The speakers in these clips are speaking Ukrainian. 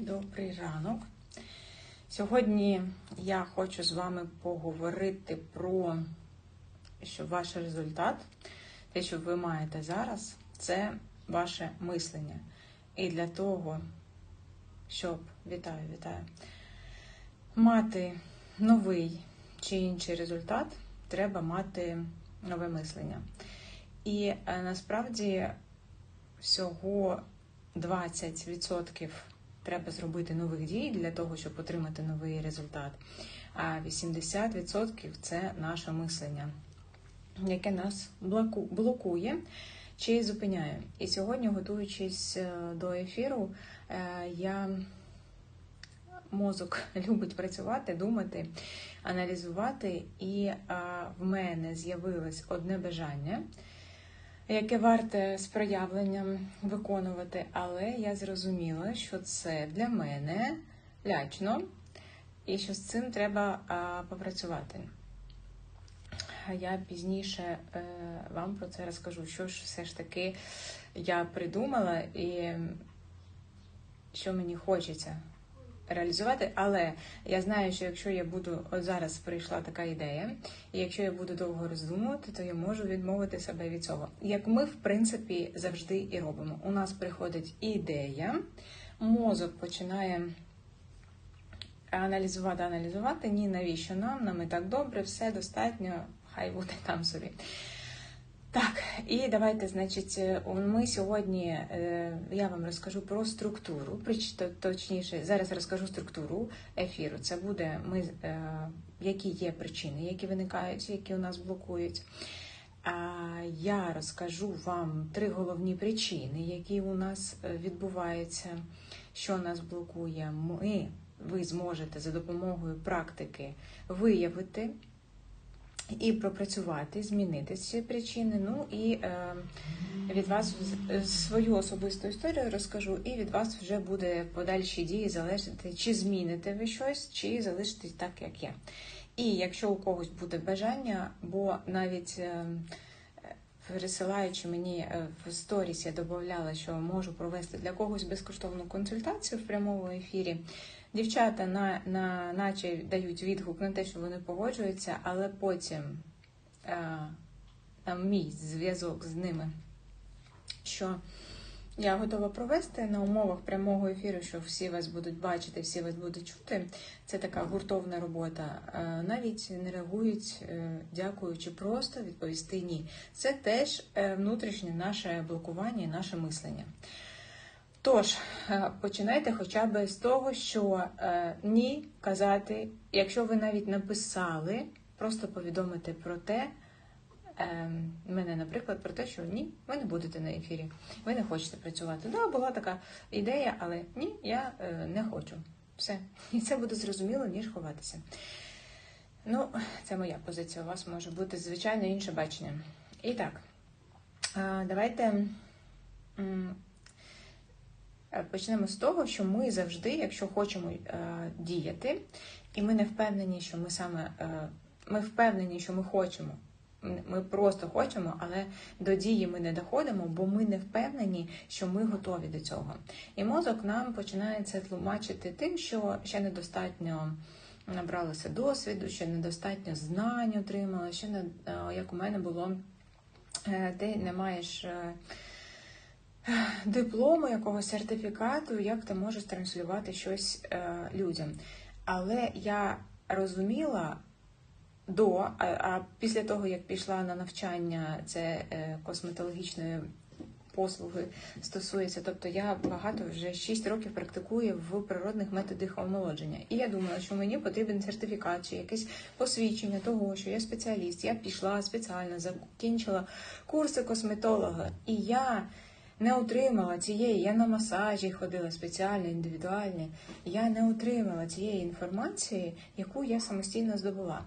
Добрий ранок. Сьогодні я хочу з вами поговорити про що ваш результат, те, що ви маєте зараз, це ваше мислення. І для того, щоб вітаю, вітаю, мати новий чи інший результат, треба мати нове мислення. І е, насправді всього 20% треба зробити нових дій для того, щоб отримати новий результат. А 80% це наше мислення, яке нас блокує чи зупиняє. І сьогодні, готуючись е, до ефіру, е, я мозок любить працювати, думати, аналізувати, і в мене з'явилось одне бажання яке варте з проявленням виконувати, але я зрозуміла, що це для мене лячно, і що з цим треба попрацювати. Я пізніше е, вам про це розкажу, що ж все ж таки я придумала і що мені хочеться реалізувати. Але я знаю, що якщо я буду от зараз прийшла така ідея, і якщо я буду довго роздумувати, то я можу відмовити себе від цього. Як ми, в принципі, завжди і робимо. У нас приходить ідея, мозок починає. Аналізувати, аналізувати, ні, навіщо нам, нам і так добре, все достатньо, хай буде там собі. Так, і давайте, значить, е, ми сьогодні е, я вам розкажу про структуру, точніше, зараз розкажу структуру ефіру. Це буде ми, е, які є причини, які виникають, які у нас блокують. А я розкажу вам три головні причини, які у нас відбуваються, що нас блокує. Ми, ви зможете за допомогою практики виявити і пропрацювати, змінити ці причини. Ну і е, від вас свою особисту історію розкажу, і від вас вже буде подальші дії залежати, чи зміните ви щось, чи залишитесь так, як є. І якщо у когось буде бажання, бо навіть е, пересилаючи мені е, в сторіс, я додавала, що можу провести для когось безкоштовну консультацію в прямому ефірі. Дівчата на, на, наче дають відгук на те, що вони погоджуються, але потім е, там мій зв'язок з ними, що я готова провести на умовах прямого ефіру, що всі вас будуть бачити, всі вас будуть чути. Це така гуртовна робота. Е, навіть не реагують, е, дякуючи, просто відповісти ні. Це теж е, внутрішнє наше блокування і наше мислення. Тож, е, починайте хоча б з того, що е, ні казати, якщо ви навіть написали, просто повідомити про те, е, мене, наприклад, про те, що ні, ви не будете на ефірі, ви не хочете працювати. Да, була така ідея, але ні, я е, не хочу. Все. І це буде зрозуміло, ніж ховатися. Ну, це моя позиція. У вас може бути, звичайно, інше бачення. І так, давайте. Е, почнемо з того, що ми завжди, якщо хочемо е, діяти, і ми не впевнені, що ми саме е, ми впевнені, що ми хочемо. Ми просто хочемо, але до дії ми не доходимо, бо ми не впевнені, що ми готові до цього. І мозок нам починає це тлумачити тим, що ще недостатньо набралося досвіду, ще недостатньо знань отримала, ще не як у мене було, ти не маєш диплому, якогось сертифікату, як ти можеш транслювати щось е, людям. Але я розуміла до, а, а після того, як пішла на навчання, це е, косметологічної послуги стосується. Тобто я багато вже 6 років практикую в природних методах омолодження. І я думала, що мені потрібен сертифікат чи якесь посвідчення того, що я спеціаліст. Я пішла спеціально, закінчила курси косметолога. І я не отримала цієї, я на масажі ходила спеціально, індивідуальні, я не отримала цієї інформації, яку я самостійно здобула.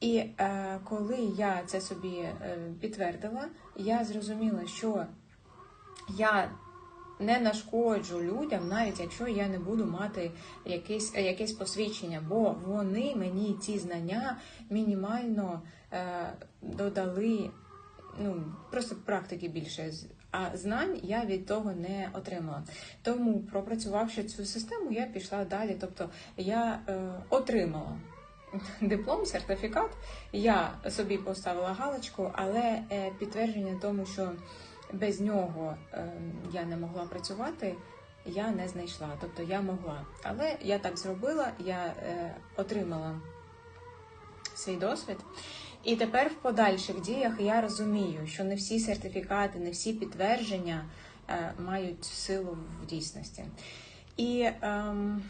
І е, коли я це собі е, підтвердила, я зрозуміла, що я не нашкоджу людям, навіть якщо я не буду мати якесь якесь посвідчення, бо вони мені ці знання мінімально е, додали, ну просто практики більше А знань я від того не отримала. Тому, пропрацювавши цю систему, я пішла далі. Тобто я е, отримала диплом, сертифікат. Я собі поставила галочку, але е, підтвердження тому, що без нього е, я не могла працювати, я не знайшла. Тобто я могла. Але я так зробила, я е, отримала свій досвід. І тепер в подальших діях я розумію, що не всі сертифікати, не всі підтвердження е, мають силу в дійсності. І ем,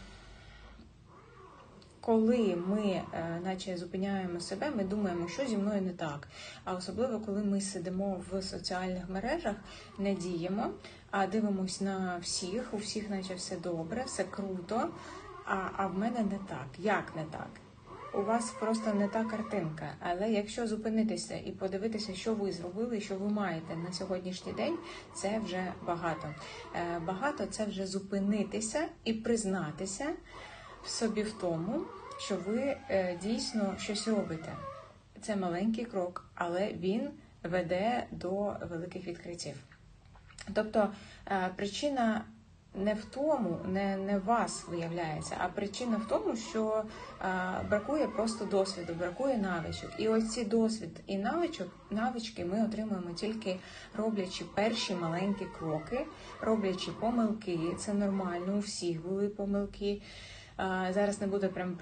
коли ми, е, наче зупиняємо себе, ми думаємо, що зі мною не так. А особливо, коли ми сидимо в соціальних мережах, не діємо, а дивимось на всіх, у всіх, наче все добре, все круто. А, а в мене не так. Як не так? У вас просто не та картинка. Але якщо зупинитися і подивитися, що ви зробили, що ви маєте на сьогоднішній день, це вже багато. Е, Багато це вже зупинитися і признатися в собі в тому, що ви е, дійсно щось робите. Це маленький крок, але він веде до великих відкриттів. Тобто е, причина не в тому, не, не вас виявляється, а причина в тому, що а, бракує просто досвіду, бракує навичок. І ось ці досвід і навичок, навички ми отримуємо тільки роблячи перші маленькі кроки, роблячи помилки. Це нормально, у всіх були помилки. Зараз не буду прям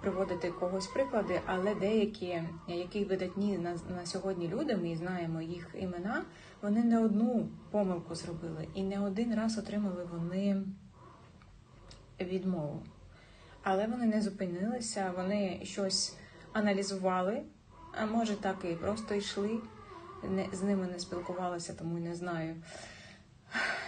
приводити когось приклади, але деякі, які видатні на, на сьогодні люди, ми знаємо їх імена. Вони не одну помилку зробили і не один раз отримали вони відмову. Але вони не зупинилися, вони щось аналізували, а може так і просто йшли, не, з ними не спілкувалися, тому не знаю,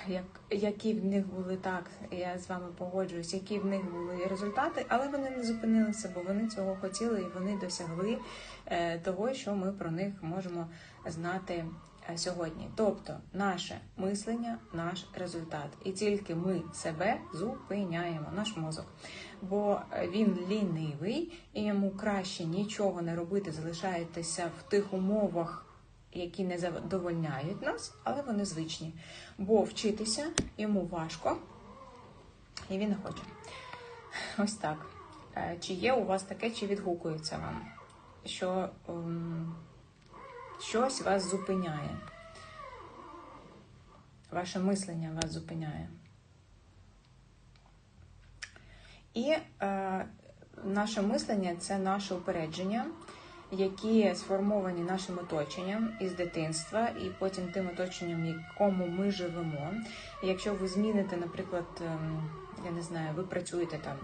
як, які в них були так, я з вами погоджуюсь, які в них були результати, але вони не зупинилися, бо вони цього хотіли і вони досягли е, того, що ми про них можемо знати сьогодні. Тобто наше мислення, наш результат. І тільки ми себе зупиняємо, наш мозок. Бо він лінивий, і йому краще нічого не робити, залишаєтеся в тих умовах. Які не задовольняють нас, але вони звичні. Бо вчитися йому важко, і він не хоче. Ось так. Е, чи є у вас таке, чи відгукується вам? Що ем, щось вас зупиняє. Ваше мислення вас зупиняє. І е, наше мислення це наше упередження, які сформовані нашим оточенням із дитинства, і потім тим оточенням, в якому ми живемо. І якщо ви зміните, наприклад, ем, я не знаю, ви працюєте там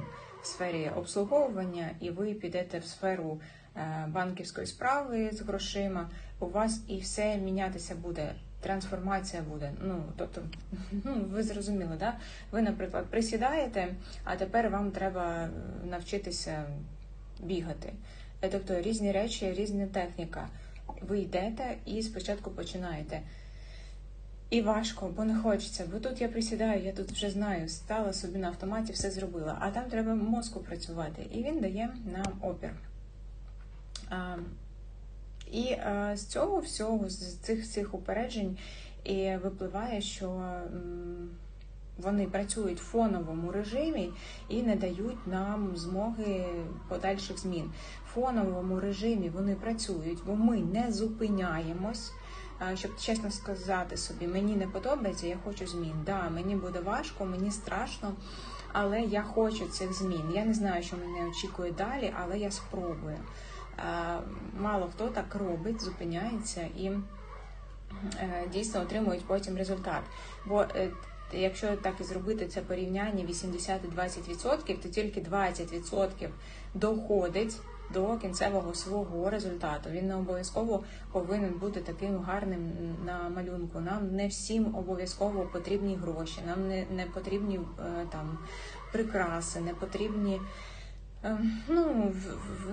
в сфері обслуговування, і ви підете в сферу Е, банківської справи з грошима, у вас і все мінятися буде. Трансформація буде. Ну, тобто, ну ви зрозуміли, да? Ви, наприклад, присідаєте, а тепер вам треба навчитися бігати. Е, тобто різні речі, різна техніка. Ви йдете і спочатку починаєте. І важко, бо не хочеться. Бо тут я присідаю, я тут вже знаю, стала собі на автоматі, все зробила. А там треба мозку працювати. І він дає нам опір. І з цього всього, з цих всіх упереджень, і випливає, що вони працюють в фоновому режимі і не дають нам змоги подальших змін. В фоновому режимі вони працюють, бо ми не зупиняємось. Щоб чесно сказати собі, мені не подобається, я хочу змін. Да, мені буде важко, мені страшно, але я хочу цих змін. Я не знаю, що мене очікує далі, але я спробую мало хто так робить, зупиняється і е, дійсно отримують потім результат. Бо е, Якщо так і зробити це порівняння 80 і 20%, то тільки 20% доходить до кінцевого свого результату. Він не обов'язково повинен бути таким гарним на малюнку. Нам не всім обов'язково потрібні гроші, нам не не потрібні е, там прикраси, не потрібні. Ем, ну,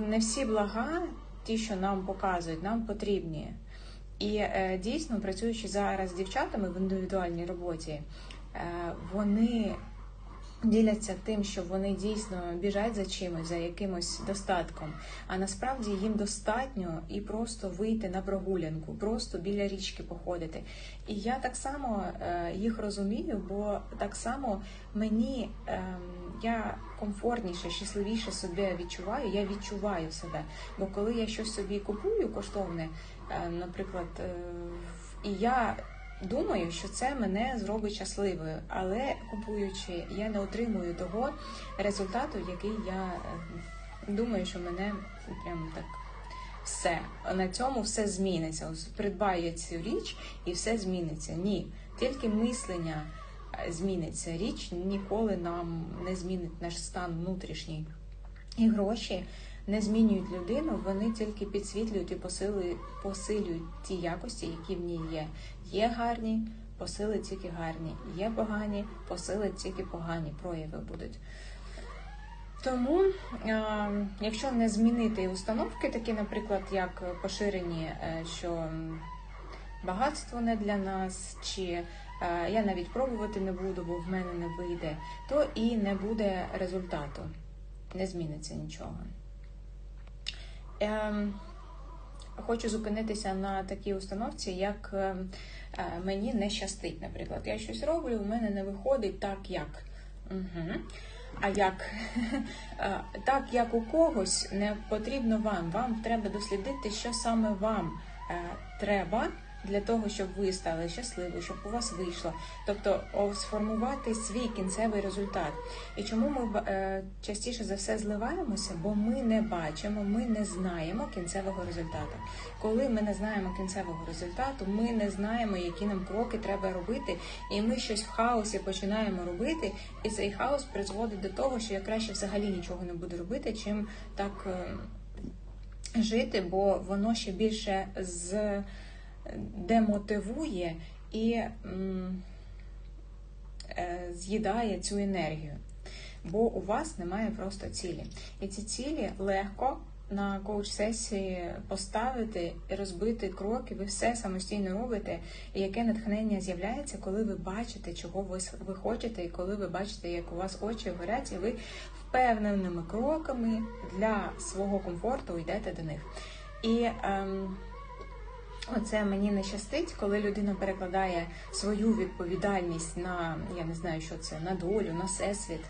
не всі блага, ті, що нам показують, нам потрібні. І е, дійсно, працюючи зараз з дівчатами в індивідуальній роботі, е, вони діляться тим, що вони дійсно біжать за чимось, за якимось достатком. А насправді їм достатньо і просто вийти на прогулянку, просто біля річки походити. І я так само е, їх розумію, бо так само мені ем, я комфортніше, щасливіше себе відчуваю. Я відчуваю себе. Бо коли я щось собі купую коштовне, е, наприклад, е, і я думаю, що це мене зробить щасливою, але купуючи, я не отримую того результату, який я е, думаю, що мене прям так. Все на цьому все зміниться. Придбаю цю річ і все зміниться. Ні, тільки мислення е, зміниться. Річ ніколи нам не змінить наш стан внутрішній. І гроші не змінюють людину, вони тільки підсвітлюють і посилюють, посилюють ті якості, які в ній є. Є гарні, посили тільки гарні, є погані, посили тільки погані прояви будуть. Тому, якщо не змінити установки, такі, наприклад, як поширені, е, що багатство не для нас, чи е, я навіть пробувати не буду, бо в мене не вийде, то і не буде результату, не зміниться нічого. Ем, хочу зупинитися на такій установці, як ем, е, мені не щастить. Наприклад, я щось роблю, у мене не виходить так, як. Угу. А як е, так, як у когось не потрібно вам. Вам треба дослідити, що саме вам е, треба для того, щоб ви стали щасливі, щоб у вас вийшло, тобто сформувати свій кінцевий результат. І чому ми е, частіше за все зливаємося? Бо ми не бачимо, ми не знаємо кінцевого результату. Коли ми не знаємо кінцевого результату, ми не знаємо, які нам кроки треба робити, і ми щось в хаосі починаємо робити, і цей хаос призводить до того, що я краще взагалі нічого не буду робити, чим так. Е, жити, бо воно ще більше з демотивує і е, з'їдає цю енергію. Бо у вас немає просто цілі. І ці цілі легко на коуч-сесії поставити розбити кроки, ви все самостійно робите, і яке натхнення з'являється, коли ви бачите, чого ви хочете, і коли ви бачите, як у вас очі горять, і ви впевненими кроками для свого комфорту йдете до них. І ем, Оце мені не щастить, коли людина перекладає свою відповідальність на я не знаю, що це на долю, на всесвіт,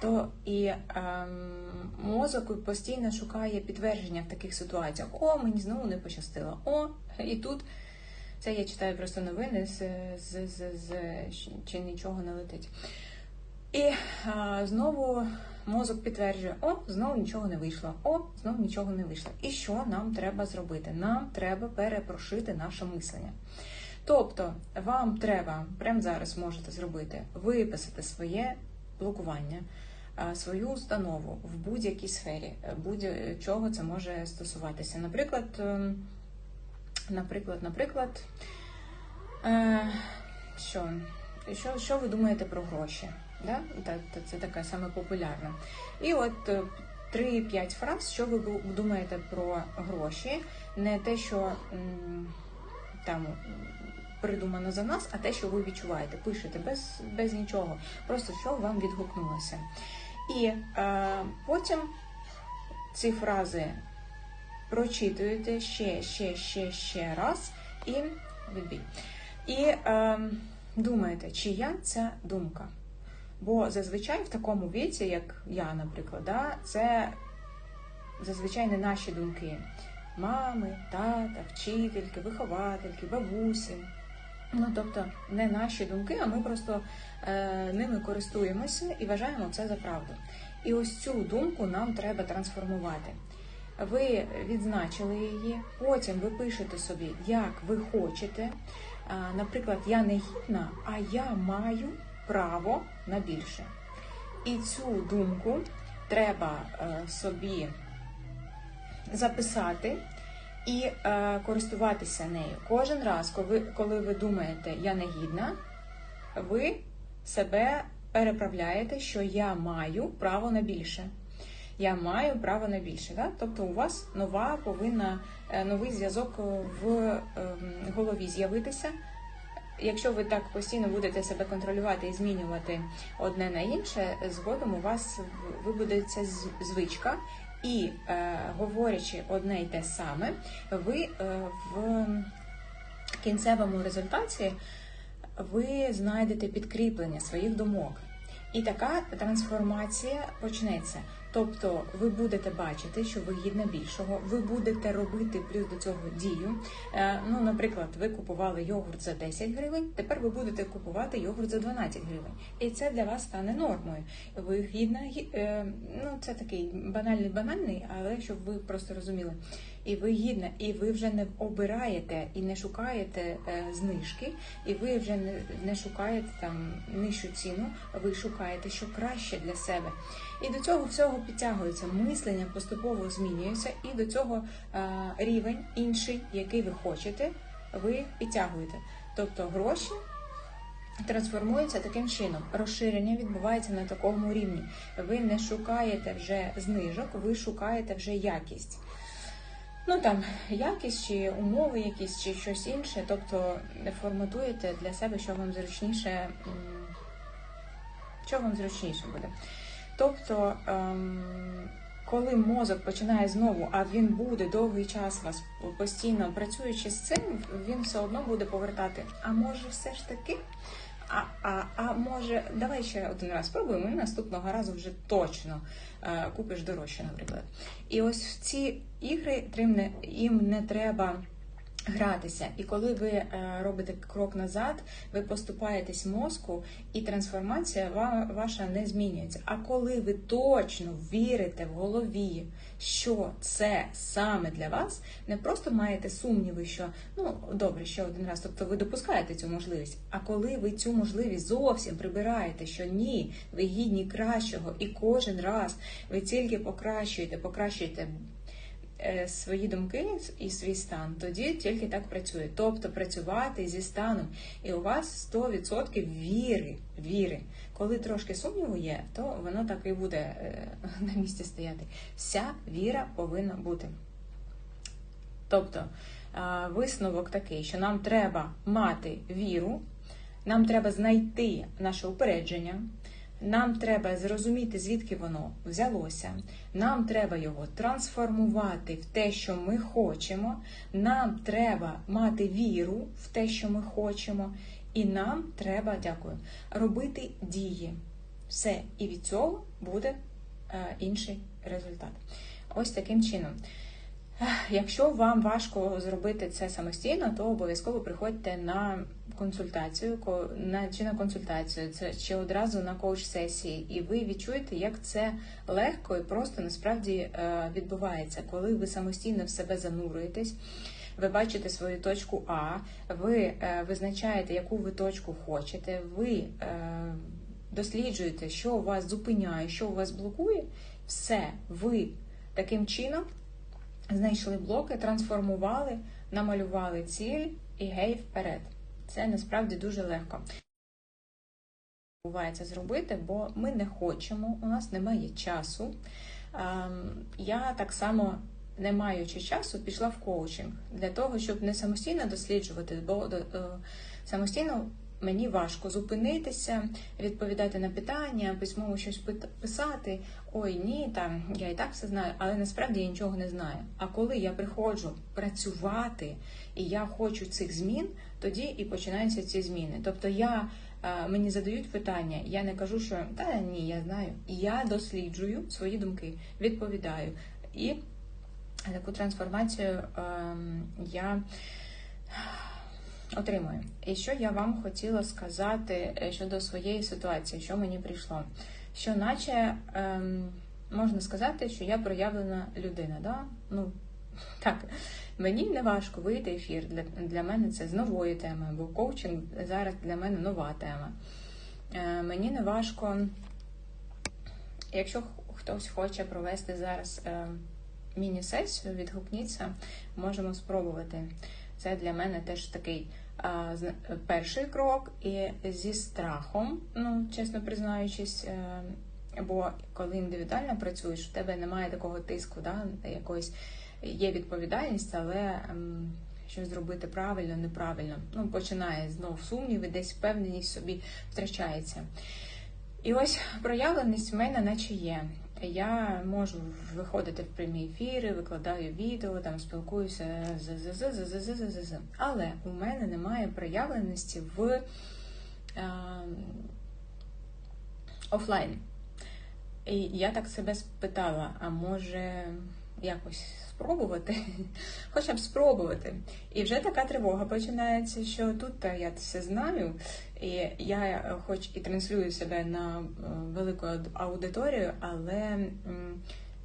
то і ем, мозок постійно шукає підтвердження в таких ситуаціях. О, мені знову не пощастило. О, і тут це я читаю просто новини з, з, з, з чи нічого не летить. І а, знову мозок підтверджує, о, знову нічого не вийшло, о, знову нічого не вийшло. І що нам треба зробити? Нам треба перепрошити наше мислення. Тобто, вам треба, прямо зараз можете зробити, виписати своє блокування, свою установу в будь-якій сфері, будь-чого це може стосуватися. Наприклад, ем, наприклад, наприклад, е, що, що, що ви думаєте про гроші? Да? Це така саме популярна. І от 3-5 е, фраз, що ви думаєте про гроші, не те, що там придумано за нас, а те, що ви відчуваєте. Пишете без без нічого, просто що вам відгукнулося. І е, потім ці фрази прочитуєте ще, ще, ще, ще раз і відбій. І е, думаєте, чия ця думка? Бо зазвичай в такому віці, як я, наприклад, да, це зазвичай не наші думки. Мами, тата, вчительки, виховательки, бабусі. Ну, тобто, не наші думки, а ми просто е, ними користуємося і вважаємо це за правду. І ось цю думку нам треба трансформувати. Ви відзначили її, потім ви пишете собі, як ви хочете. Наприклад, я не гідна, а я маю право на більше. І цю думку треба е, собі записати і е, користуватися нею. Кожен раз, коли, ви думаєте, я не гідна, ви себе переправляєте, що я маю право на більше. Я маю право на більше. Да? Тобто у вас нова повинна, е, новий зв'язок в ем, голові з'явитися. Якщо ви так постійно будете себе контролювати і змінювати одне на інше, згодом у вас вибудеться звичка, і е, говорячи одне й те саме, ви е, в кінцевому результаті ви знайдете підкріплення своїх думок. І така трансформація почнеться. Тобто ви будете бачити, що ви гідна більшого, ви будете робити плюс до цього дію. Е, ну, наприклад, ви купували йогурт за 10 гривень, тепер ви будете купувати йогурт за 12 гривень. І це для вас стане нормою. Ви гідна, гі- е, ну це такий банальний банальний, але щоб ви просто розуміли. І ви гідна, і ви вже не обираєте і не шукаєте е, знижки, і ви вже не, шукаєте там нижчу ціну, ви шукаєте, що краще для себе. І до цього всього підтягується мислення, поступово змінюється, і до цього е, рівень інший, який ви хочете, ви підтягуєте. Тобто гроші трансформуються таким чином. Розширення відбувається на такому рівні. Ви не шукаєте вже знижок, ви шукаєте вже якість. Ну там якість чи умови якісь, чи щось інше, тобто форматуєте для себе, що вам зручніше, що вам зручніше буде. Тобто, ем, коли мозок починає знову, а він буде довгий час вас постійно працюючи з цим, він все одно буде повертати. А може, все ж таки? А, а, а може, давай ще один раз спробуємо, і наступного разу вже точно е, купиш дорожче, наприклад. І ось в ці ігри їм не треба гратися. І коли ви е, робите крок назад, ви поступаєтесь мозку, і трансформація ваша не змінюється. А коли ви точно вірите в голові, що це саме для вас, не просто маєте сумніви, що ну добре, ще один раз, тобто ви допускаєте цю можливість. А коли ви цю можливість зовсім прибираєте, що ні, ви гідні кращого, і кожен раз ви тільки покращуєте, покращуєте свої думки і свій стан, тоді тільки так працює. Тобто працювати зі станом. І у вас 100% віри. віри. Коли трошки сумніву є, то воно так і буде е, на місці стояти. Вся віра повинна бути. Тобто висновок такий, що нам треба мати віру, нам треба знайти наше упередження, нам треба зрозуміти, звідки воно взялося. Нам треба його трансформувати в те, що ми хочемо. Нам треба мати віру в те, що ми хочемо. І нам треба, дякую, робити дії. Все. І від цього буде е, інший результат. Ось таким чином. Якщо вам важко зробити це самостійно, то обов'язково приходьте на консультацію, на чи на консультацію, це чи одразу на коуч-сесії, і ви відчуєте, як це легко і просто насправді е, відбувається, коли ви самостійно в себе занурюєтесь. Ви бачите свою точку А, ви е, визначаєте, яку ви точку хочете, ви е, досліджуєте, що вас зупиняє, що вас блокує. Все, ви таким чином знайшли блоки, трансформували, намалювали ціль і гей вперед. Це насправді дуже легко. Буває зробити, бо ми не хочемо, у нас немає часу. Ем, Я так само, не маючи часу, пішла в коучинг для того, щоб не самостійно досліджувати, бо е, самостійно мені важко зупинитися, відповідати на питання, письмово щось писати. Ой, ні, там я і так все знаю, але насправді я нічого не знаю. А коли я приходжу працювати і я хочу цих змін, тоді і починаються ці зміни. Тобто я е, мені задають питання, я не кажу, що та ні, я знаю. Я досліджую свої думки, відповідаю. І таку трансформацію ем, я отримую. І що я вам хотіла сказати е, щодо своєї ситуації, що мені прийшло? Що, наче ем, можна сказати, що я проявлена людина. Да? Ну, так, мені не важко вийти ефір. Для, для мене це з нової теми, бо коучинг зараз для мене нова тема. Е, мені не важко, якщо хтось хоче провести зараз е, міні-сесію, відгукніться, можемо спробувати. Це для мене теж такий а, перший крок, і зі страхом, ну, чесно признаючись, е, бо коли індивідуально працюєш, у тебе немає такого тиску, да, якоїсь є відповідальність, але ем, щось зробити правильно, неправильно. Ну, починає знов сумніви, десь впевненість собі втрачається. І ось проявленість в мене наче є. Я можу виходити в прямі ефіри, викладаю відео, там спілкуюся з з з з з з з з Але у мене немає проявленості в е, офлайн. І я так себе спитала: а може якось спробувати? Хоча б спробувати. І вже така тривога починається, що тут я все знаю, і я хоч і транслюю себе на велику аудиторію, але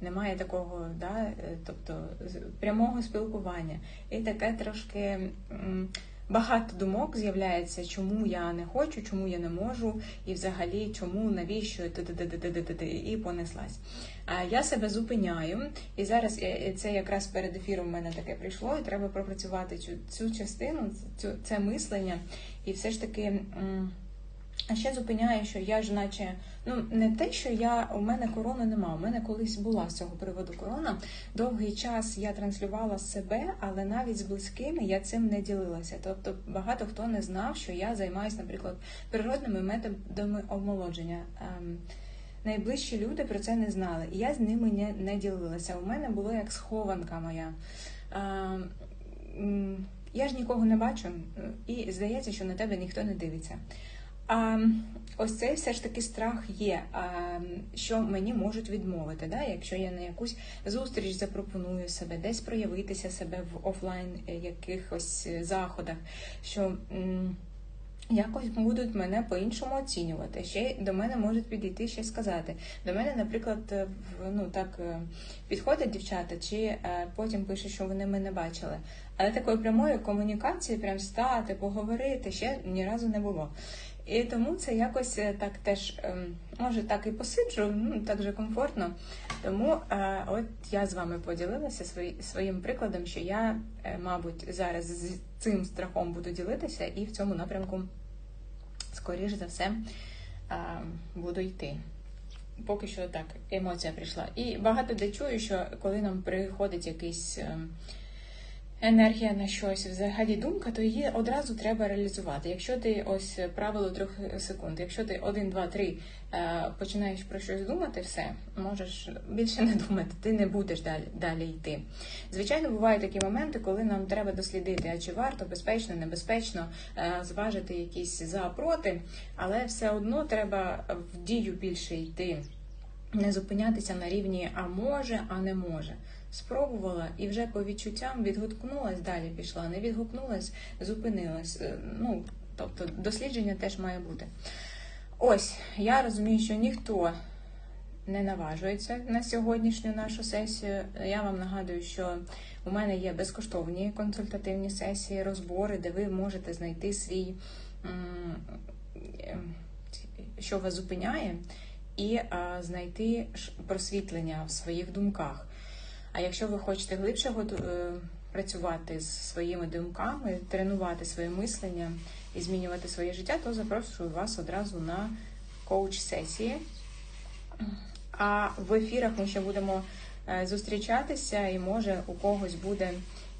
немає такого, да, тобто прямого спілкування. І таке трошки багато думок з'являється, чому я не хочу, чому я не можу, і взагалі чому, навіщо і понеслась. Я себе зупиняю, і зараз це якраз перед ефіром в мене таке прийшло, і треба пропрацювати цю цю частину, цю це мислення, і все ж таки. А ще зупиняє, що я ж, наче, ну не те, що я у мене корони нема. У мене колись була з цього приводу корона. Довгий час я транслювала себе, але навіть з близькими я цим не ділилася. Тобто багато хто не знав, що я займаюся, наприклад, природними методами омолодження. Ем, найближчі люди про це не знали, і я з ними не, не ділилася. У мене було як схованка моя. Ем, я ж нікого не бачу, і здається, що на тебе ніхто не дивиться. А ось цей все ж таки страх є, що мені можуть відмовити, да? якщо я на якусь зустріч запропоную себе, десь проявитися себе в офлайн е, якихось е, заходах, що якось будуть мене по-іншому оцінювати. Ще до мене можуть підійти ще сказати. До мене, наприклад, е, ну так підходять дівчата, чи потім пишуть, що вони мене бачили. Але такої прямої комунікації, прям стати, поговорити ще ні разу не було. І тому це якось е, так теж ем, може так і посиджу, ну так же комфортно. Тому е, от я з вами поділилася свої, своїм прикладом, що я, е, мабуть, зараз з цим страхом буду ділитися, і в цьому напрямку, скоріш за все, буду йти. Поки що так, емоція прийшла. І багато де чую, що коли нам приходить якийсь. Енергія на щось, взагалі думка, то її одразу треба реалізувати. Якщо ти ось правило трьох секунд, якщо ти один, два, три е, починаєш про щось думати, все можеш більше не думати, ти не будеш далі далі йти. Звичайно, бувають такі моменти, коли нам треба дослідити, а чи варто безпечно, небезпечно е, зважити якісь за проти, але все одно треба в дію більше йти, не зупинятися на рівні а може, а не може спробувала і вже по відчуттям відгукнулась, далі пішла, не відгукнулась, зупинилась. Е, ну, тобто дослідження теж має бути. Ось, я розумію, що ніхто не наважується на сьогоднішню нашу сесію. Я вам нагадую, що у мене є безкоштовні консультативні сесії, розбори, де ви можете знайти свій, що вас зупиняє, і знайти просвітлення в своїх думках. А якщо ви хочете глибше е, працювати з своїми думками, тренувати своє мислення і змінювати своє життя, то запрошую вас одразу на коуч-сесії. А в ефірах ми ще будемо е, зустрічатися, і може у когось буде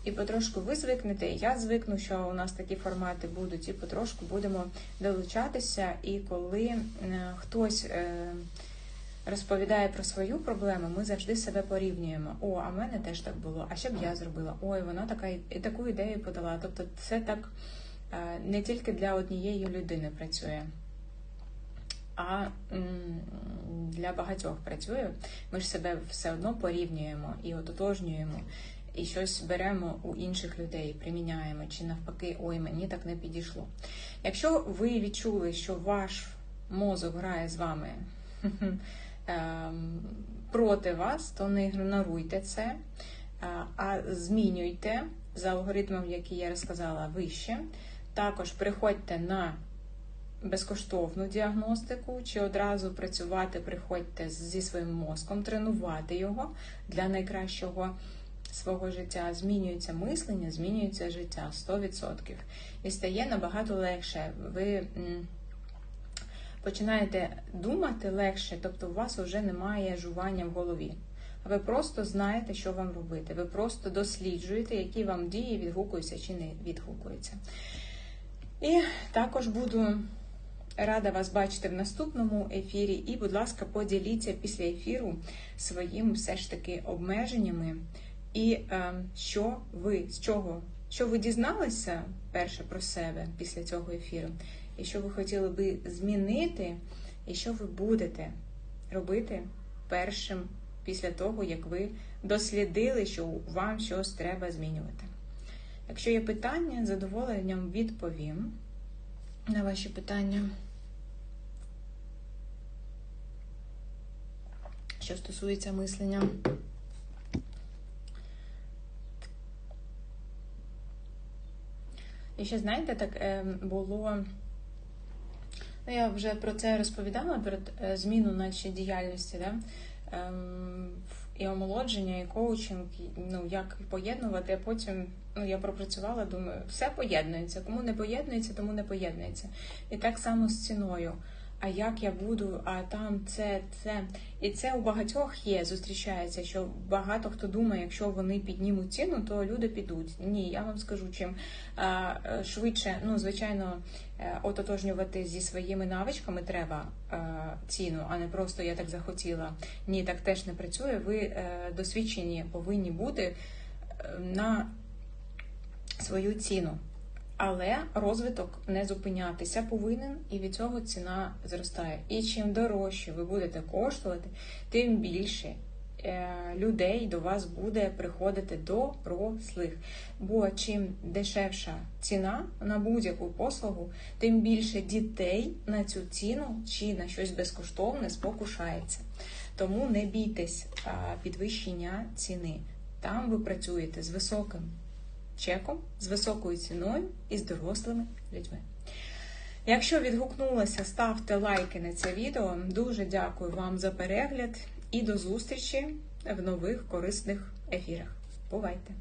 і потрошку ви звикнете, і я звикну, що у нас такі формати будуть, і потрошку будемо долучатися. І коли е, хтось розповідає про свою проблему, ми завжди себе порівнюємо. О, а в мене теж так було, а що б я зробила? Ой, вона така і таку ідею подала. Тобто, це так е, не тільки для однієї людини працює. А для багатьох працює. Ми ж себе все одно порівнюємо і ототожнюємо, і щось беремо у інших людей, приміняємо, чи навпаки, ой, мені так не підійшло. Якщо ви відчули, що ваш мозок грає з вами проти вас, то не ігноруйте це, е, а змінюйте за алгоритмом, який я розказала вище. Також приходьте на безкоштовну діагностику, чи одразу працювати, приходьте зі своїм мозком, тренувати його для найкращого свого життя. Змінюється мислення, змінюється життя 100%. І стає набагато легше. Ви починаєте думати легше, тобто у вас вже немає жування в голові. Ви просто знаєте, що вам робити. Ви просто досліджуєте, які вам дії відгукуються чи не відгукуються. І також буду рада вас бачити в наступному ефірі. І, будь ласка, поділіться після ефіру своїми все ж таки обмеженнями. І е, що ви з чого, що ви дізналися перше про себе після цього ефіру, і що ви хотіли би змінити, і що ви будете робити першим після того, як ви дослідили, що вам щось треба змінювати. Якщо є питання, з задоволенням відповім на ваші питання. Що стосується мислення. І ще, знаєте, так е, було. Ну, я вже про це розповідала про е, зміну нашої діяльності, да? ем, і омолодження, і коучинг, ну як поєднувати, а потім ну, я пропрацювала, думаю, все поєднується. Кому не поєднується, тому не поєднується. І так само з ціною. А як я буду, а там це, це. І це у багатьох є, зустрічається, що багато хто думає, якщо вони піднімуть ціну, то люди підуть. Ні, я вам скажу, чим швидше, ну, звичайно, е, ототожнювати зі своїми навичками треба ціну, а не просто я так захотіла. Ні, так теж не працює. Ви е, досвідчені повинні бути е, на свою ціну. Але розвиток не зупинятися повинен, і від цього ціна зростає. І чим дорожче ви будете коштувати, тим більше е, людей до вас буде приходити дорослих. Бо чим дешевша ціна на будь-яку послугу, тим більше дітей на цю ціну чи на щось безкоштовне спокушається. Тому не бійтесь підвищення ціни. Там ви працюєте з високим чеком, з високою ціною і з дорослими людьми. Якщо відгукнулося, ставте лайки на це відео. Дуже дякую вам за перегляд і до зустрічі в нових корисних ефірах. Бувайте!